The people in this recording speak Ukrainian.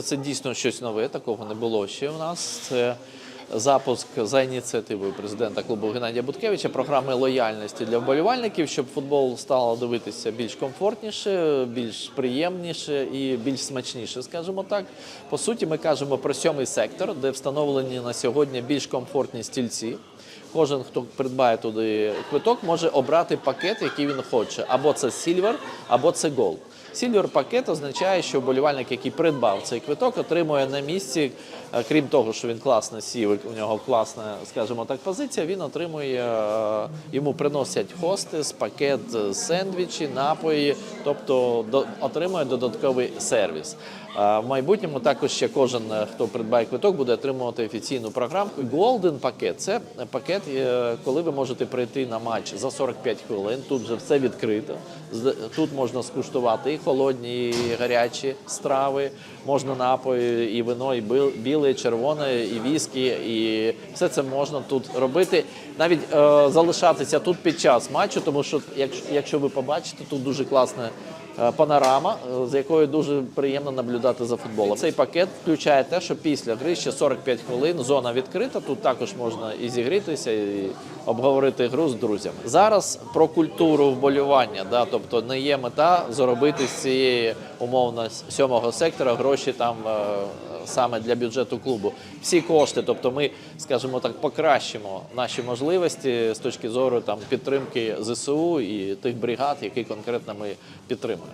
Це дійсно щось нове, такого не було ще у нас. Це запуск за ініціативою президента клубу Геннадія Буткевича програми лояльності для вболівальників, щоб футбол стало дивитися більш комфортніше, більш приємніше і більш смачніше, скажімо так. По суті, ми кажемо про сьомий сектор, де встановлені на сьогодні більш комфортні стільці. Кожен, хто придбає туди квиток, може обрати пакет, який він хоче. Або це Silver, або це Gold. Silver пакет означає, що вболівальник, який придбав цей квиток, отримує на місці, е, крім того, що він класно сів, у нього класна, скажімо так, позиція. Він отримує, е, йому приносять хостес, пакет е, сендвічі, напої, тобто отримує додатковий сервіс. В майбутньому також ще кожен, хто придбає квиток, буде отримувати офіційну програмку. Golden пакет це пакет, коли ви можете прийти на матч за 45 хвилин. Тут вже все відкрито. Тут можна скуштувати і холодні, і гарячі страви, можна напої, і вино, і біле, і червоне, і віскі, і все це можна тут робити. Навіть е, залишатися тут під час матчу, тому що якщо, ви побачите, тут дуже класне е, панорама, е, з якою дуже приємно наблюдати за футболом. Цей пакет включає те, що після гри ще 45 хвилин зона відкрита. Тут також можна і зігрітися, і обговорити гру з друзями. Зараз про культуру вболівання, да, тобто не є мета заробити цієї умовно сьомого сектора гроші там. е, Саме для бюджету клубу всі кошти, тобто ми, скажімо так, покращимо наші можливості з точки зору там підтримки ЗСУ і тих бригад, які конкретно ми підтримуємо.